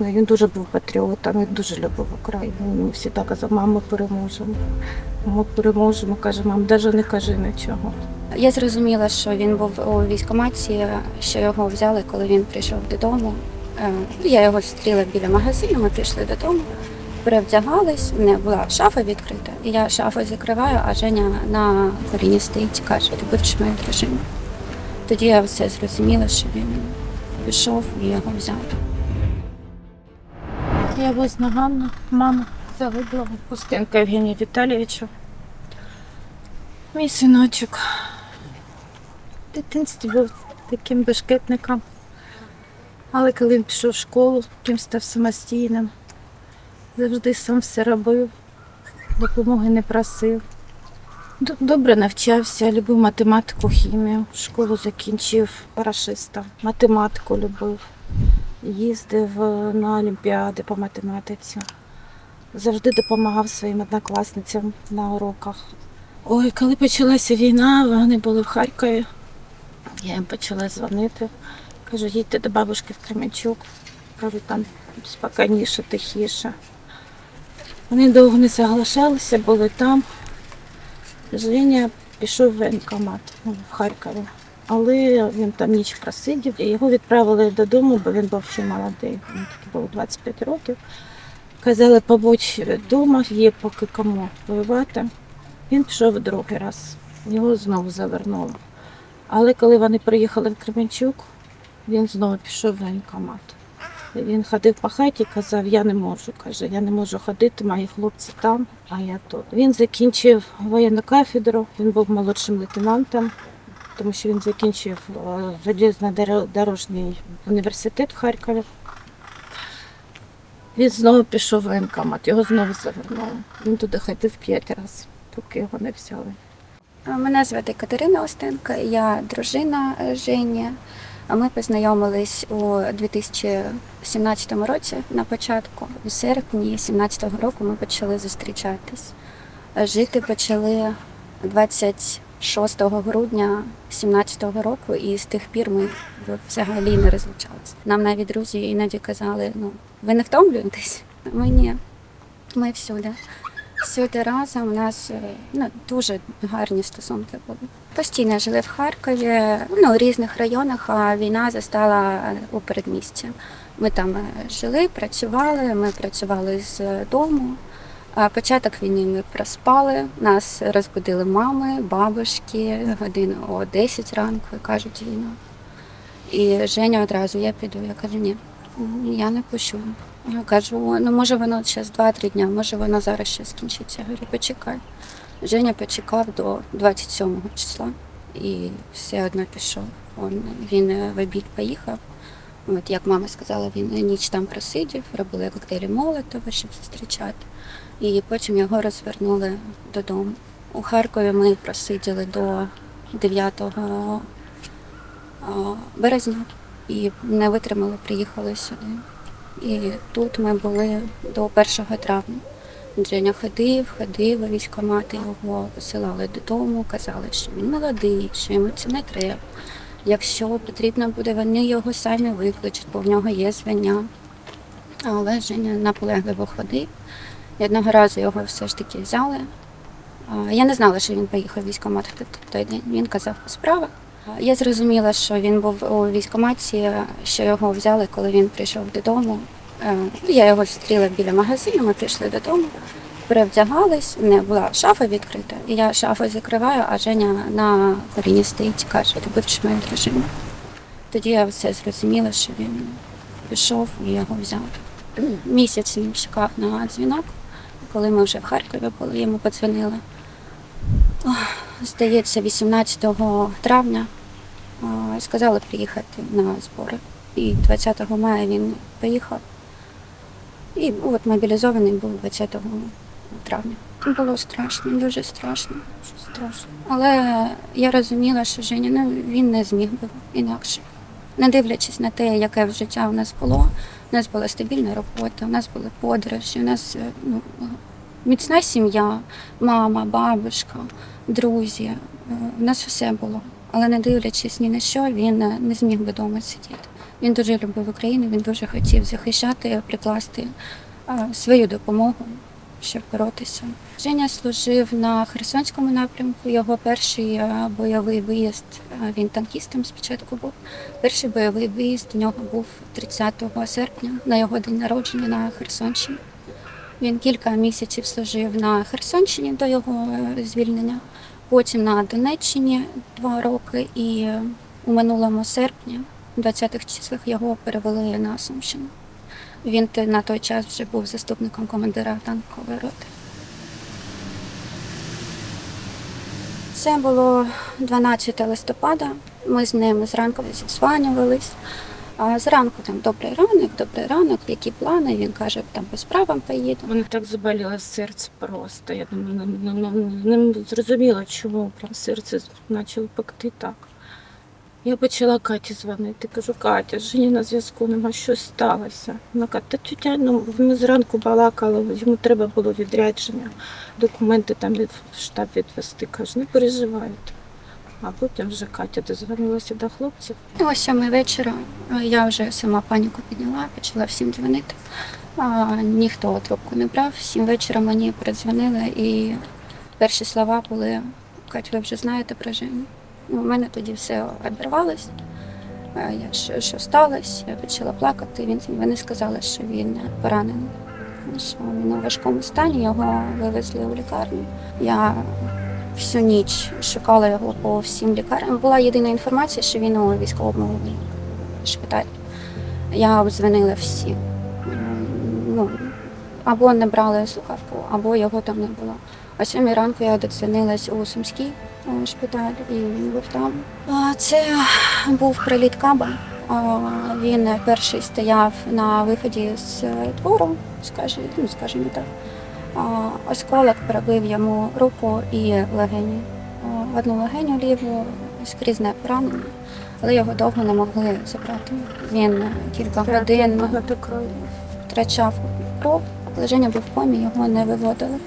Він дуже був патріотом, він дуже любив Україну. Він завжди казав, мам, ми переможемо. Ми переможемо. Каже, мам, навіть не кажи нічого. Я зрозуміла, що він був у військкоматі, що його взяли, коли він прийшов додому. Е, Я його зустріла біля магазину, ми прийшли додому, перевдягались, у мене була шафа відкрита, я шафу закриваю, а Женя на коліні стоїть і каже, ти будеш моєю дружиною. Тоді я все зрозуміла, що він пішов і його взяли. Я Ганна, мама загиблого Костенка Євгенія Віталійовича. Мій синочок. В дитинстві був таким бешкетником. Але коли він пішов в школу, ким став самостійним, завжди сам все робив, допомоги не просив. Добре навчався, любив математику, хімію. Школу закінчив парашистом, математику любив. Їздив е, на олімпіади по математиці. Завжди допомагав своїм однокласницям на уроках. Ой, коли почалася війна, вони були в Харкові. Я їм почала дзвонити. Кажу, їдьте до бабушки в Кременчук. Кажу, там спокійніше, тихіше. Вони довго не соглашалися, були там. Женя пішов в воєнкомат ну, в Харкові. Але він там ніч просидів, і його відправили додому, бо він був ще молодий. Він тільки було 25 років. Казали, побудь вдома, є поки кому воювати. Він пішов другий раз, його знову завернули. Але коли вони приїхали в Кременчук, він знову пішов в воєнкомат. Він ходив по хаті, і казав, я не можу. Каже, я не можу ходити, мої хлопці там, а я тут. Він закінчив воєнну кафедру, він був молодшим лейтенантом тому що він закінчив е, железнодорожній університет в Харкові. Він знову пішов в воєнкомат, його знову завернули. Він туди ходив п'ять разів, поки його не взяли. Мене звати Катерина Остенко, я дружина е, Жені. Ми познайомились у 2017 році на початку. У серпні 2017 року ми почали зустрічатись. Е, Жити почали 26 грудня 2017 року, і з тих пір ми взагалі не розлучалися. Нам навіть друзі іноді казали: ну, ви не втомлюєтесь? Ми ні. Ми всюди. Всюди разом у нас е, ну, дуже гарні стосунки були. Постійно жили в Харкові, ну, у різних районах, а війна застала е, у передмісті. Ми там е, жили, працювали, ми працювали з дому. Початок війни ми проспали, нас розбудили мами, бабушки, годин о 10 ранку кажуть війна. І Женя одразу, я піду. Я кажу, ні, я не пущу. Я кажу, ну може воно зараз 2-3 дня, може воно зараз ще скінчиться. Я говорю, почекай. Женя почекав до 27 числа і все одно пішов. Він е, в обід поїхав. От як мама сказала, він ніч там просидів, робили коктейлі Молотова, щоб зустрічати. І потім його розвернули додому. У Харкові ми просиділи до 9 березня і не витримали, приїхали сюди. І тут ми були до 1 травня. Женя ходив, ходив у військкомати, його посилали додому, казали, що він молодий, що йому це не треба. Якщо потрібно буде, вони його самі викличуть, бо в нього є звання. Але Женя наполегливо ходив. І одного разу його все ж таки взяли. Я не знала, що він поїхав в військкомат в той день. Він казав по справах. Я зрозуміла, що він був у військкоматі, що його взяли, коли він прийшов додому. Е, Я його зустріла біля магазину, ми прийшли додому, перевдягались, у мене була шафа відкрита, і я шафу закриваю, а Женя на коліні стоїть і каже, ти будеш моєю дружиною. Тоді я все зрозуміла, що він пішов і його взяли. Місяць він чекав на дзвінок, коли ми вже в Харкові були, йому подзвонили. Здається, 18 травня а, сказали приїхати на збори. І 20 мая він поїхав. І от мобілізований був 20 травня. Було страшно, дуже страшно. страшно. Але я розуміла, що Женя ну, він не зміг би інакше. Не дивлячись на те, яке в життя у нас було, у нас була стабільна робота, у нас були подорожі, у нас е, ну, міцна сім'я, мама, бабушка, друзі. Е, У нас все було. Але не дивлячись ні на що, він е, не зміг би вдома сидіти. Він дуже любив Україну, він дуже хотів захищати, прикласти свою допомогу, щоб боротися. Женя служив на Херсонському напрямку. Його перший бойовий виїзд, він танкістом спочатку був. Перший бойовий виїзд у нього був 30 серпня на його день народження на Херсонщині. Він кілька місяців служив на Херсонщині до його е, звільнення, потім на Донеччині два роки, і е, у минулому серпні, у 20-х числах, його перевели на Сумщину. Він на той час вже був заступником командира танкової роти. Це було 12 листопада. Ми з ним зранку зідзванювались. А зранку там добрий ранок, добрий ранок, які плани. Він каже, там по справам поїду. Мене так заболіло серце просто. Я думаю, не, не, не, не зрозуміла, чому прям серце почало пекти так. Я почала Каті дзвонити. Кажу, Катя, Жені на зв'язку нема, щось сталося. Вона каже, та тютя, ну ми зранку балакали, йому треба було відрядження, документи там від штаб відвести. Кажу, не переживайте. А потім вже Катя дозвонилася до хлопців. О сьомій вечора е, я вже сама паніку підняла, почала всім дзвонити. А, ніхто трубку не брав. Сім вечора мені передзвонили, і перші слова були: Кать, ви вже знаєте про Женю. У мене тоді все обірвалось. Е, Я, що, що сталося? Я почала плакати. Він, вони сказали, що він поранений, що він у важкому стані, його вивезли у лікарню. Я всю ніч шукала його по всім лікарням. Була єдина інформація, що він у військовому шпиталі. Я обдзвонила всі. Ну, або не брали слухавку, або його там не було. О сьомій ранку я додзвонилась у Сумський е, шпиталь, і він був там. Це був приліт каба. Він перший стояв на виході з двору, скажімо, ну, скажімо так. Осколок пробив йому руку і легені. Одну легеню ліву скрізне поранення, але його довго не могли забрати. Він кілька годин втрачав кров, лежання був в комі, його не виводили.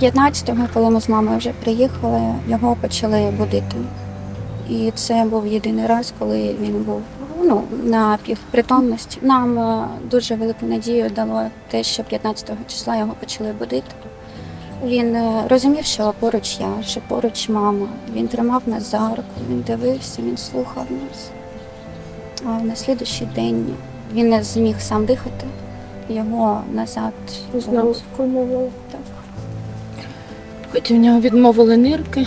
А, 15-го, коли ми з мамою вже приїхали, його почали будити. І це був єдиний раз, коли він був ну, на півпритомності. Нам е, дуже велику надію дало те, що 15 числа його почали будити. Він е, розумів, що поруч я, що поруч мама. Він тримав нас за руку, він дивився, він слухав нас. А на слідуючий день він не зміг сам дихати, його назад Знову. Так. Потім в нього відмовили нирки,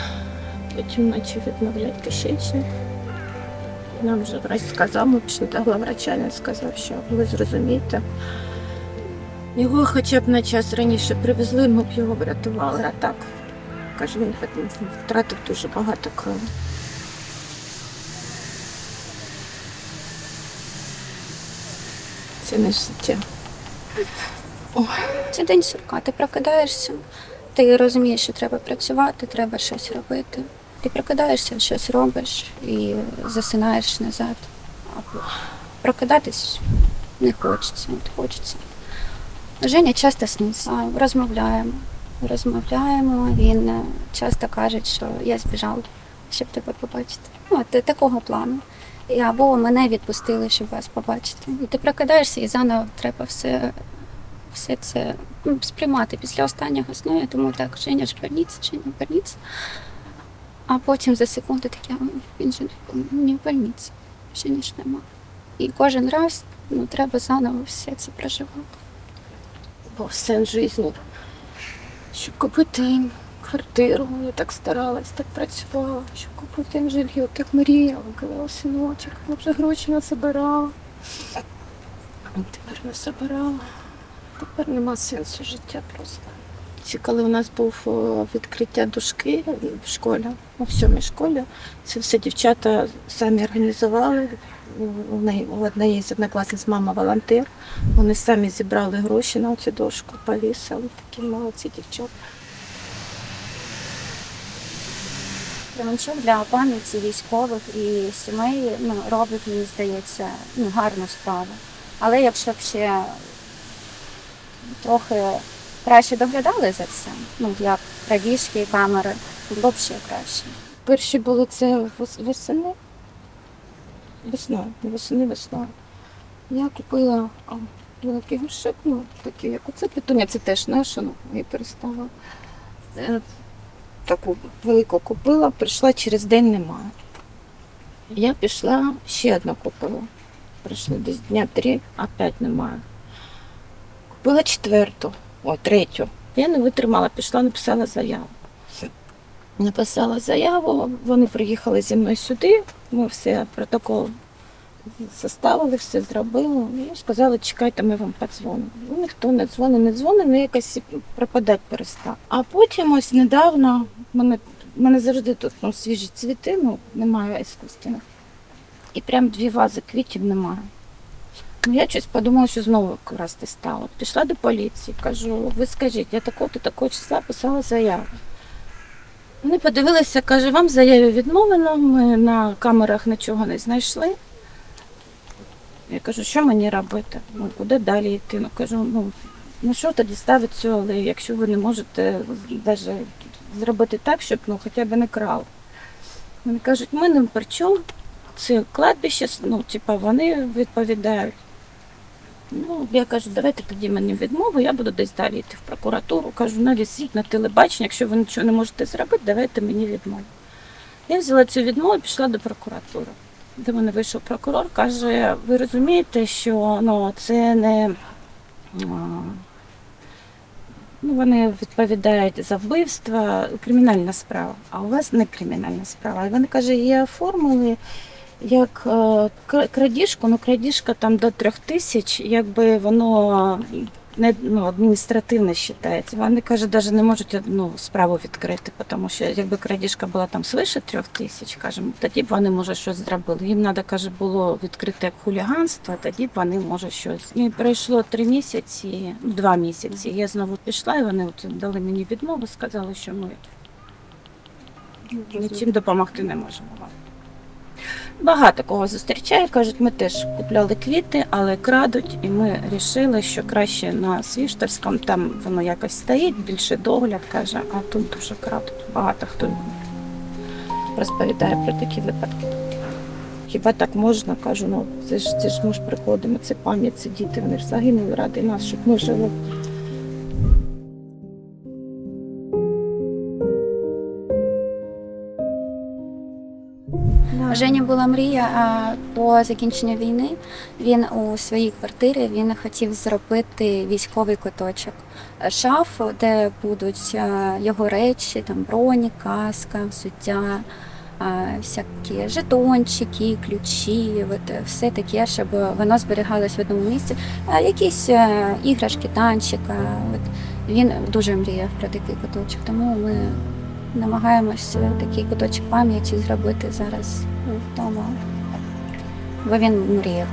потім почав відмовляти кишечник. Нам вже врач сказав, ми пішли до главврача, сказав, що ви зрозумієте. Його хоча б на час раніше привезли, ми б його врятували, а так. Каже, він втратив дуже багато крові. Це не життя. Це день сурка. Ти прокидаєшся, ти розумієш, що треба працювати, треба щось робити. Ти прокидаєшся, щось робиш і засинаєш назад. Прокидатись не хочеться, не хочеться. Женя часто сниться, розмовляємо. Розмовляємо, він е, часто каже, що я збіжав, щоб тебе побачити. Ну, от такого плану. Або мене відпустили, щоб вас побачити. І ти прокидаєшся і заново треба все все це ну, сприймати після останнього сну. Я думаю, так, Женя ж в больниці, Женя в больниці. А потім за секунду таке, він же не в больниці, Жені ж нема. І кожен раз ну, треба заново все це проживати. був сен життя. Щоб купити їм квартиру, я так старалась, так працювала, щоб купити їм жилье, так мріяла, казала, синочок, вже гроші насобирала. А Тепер не собирала. Тепер нема сенсу життя просто. Ці, коли у нас був відкриття дошки в школі, у сьомій школі, це все дівчата самі організували. У неї у однієї з однокласниць мама волонтер. Вони самі зібрали гроші на цю дошку, повісили. Такі молодці дівчата. Кременчук для пам'яті військових і сімей ну, робить, мені здається, ну, гарну справу. Але якщо б ще трохи краще доглядали за це, ну як правішки і камери, було б ще краще. Перші були це вос- восени. весною, восени весною. Я купила великий горшок, ну, такий, як оце петуня, це теж наша, ну, я перестала. Е, Таку велику купила, прийшла через день немає. Я пішла, ще одну купила. Пройшло десь дня три, опять немає. Купила четверту, о, третю. Я не витримала, пішла, написала заяву. Написала заяву, вони приїхали зі мною сюди, ми все, протокол составили, все зробили. І сказали, чекайте, ми вам подзвонимо. Ну, Ніхто не дзвонив, не дзвонив, ну якось пропадати перестав. А потім ось недавно в мене, мене завжди тут ну, свіжі цвіти, ну немає іскусственних. І прям дві вази квітів немає. Ну, я щось подумала, що знову красти стало. Пішла до поліції, кажу, ви скажіть, я такого-то такого числа писала заяву. Вони подивилися, каже, вам заяві відмовлено, ми на камерах нічого не знайшли. Я кажу, що мені робити? Ну, куди далі йти? Ну кажу, ну, ну що тоді ставити цю алею, якщо ви не можете навіть зробити так, щоб ну, хоча б не крали. Вони кажуть, ми не при чому, це кладбище, ну, типа, вони відповідають. Ну, я кажу, давайте тоді мені відмову, я буду десь далі йти в прокуратуру. Кажу, навісіть на телебачення, якщо ви нічого не можете зробити, давайте мені відмову. Я взяла цю відмову і пішла до прокуратури. До мене вийшов прокурор, каже, ви розумієте, що ну, це не. Ну, вони відповідають за вбивство, кримінальна справа, а у вас не кримінальна справа. І вони каже, її оформили як е, крадіжку, ну крадіжка там до трьох тисяч, якби воно не ну, адміністративно вважається. Вони каже, навіть не можуть одну справу відкрити, тому що якби крадіжка була там свише трьох тисяч, кажемо, тоді б вони може щось зробили. Їм треба, каже, було відкрити як хуліганство, тоді б вони може щось. І пройшло три місяці, ну, два місяці. Я знову пішла, і вони от дали мені відмову, сказали, що ми нічим допомогти не можемо вам. Багато кого зустрічаю, кажуть, ми теж купляли квіти, але крадуть, і ми вирішили, що краще на Свіштовському, там воно якось стоїть, більше догляд каже, а тут дуже крадуть. Багато хто розповідає про такі випадки. Хіба так можна? Кажу, ну це ж це ж ми ж приходимо, це пам'ять, це діти, вони ж загинули ради нас, щоб ми жили. У Жені була мрія а, до закінчення війни. Він у своїй квартирі він хотів зробити військовий куточок, шафу, де будуть його речі, там броні, каска, взуття, а, всякі жетончики, ключі, от, е, все таке, щоб воно зберігалось в одному місці. Якісь е, іграшки, танчика. От. Він дуже мріяв про такий куточок, тому ми намагаємося такий куточок пам'яті зробити зараз вдома. Бо він мріяв.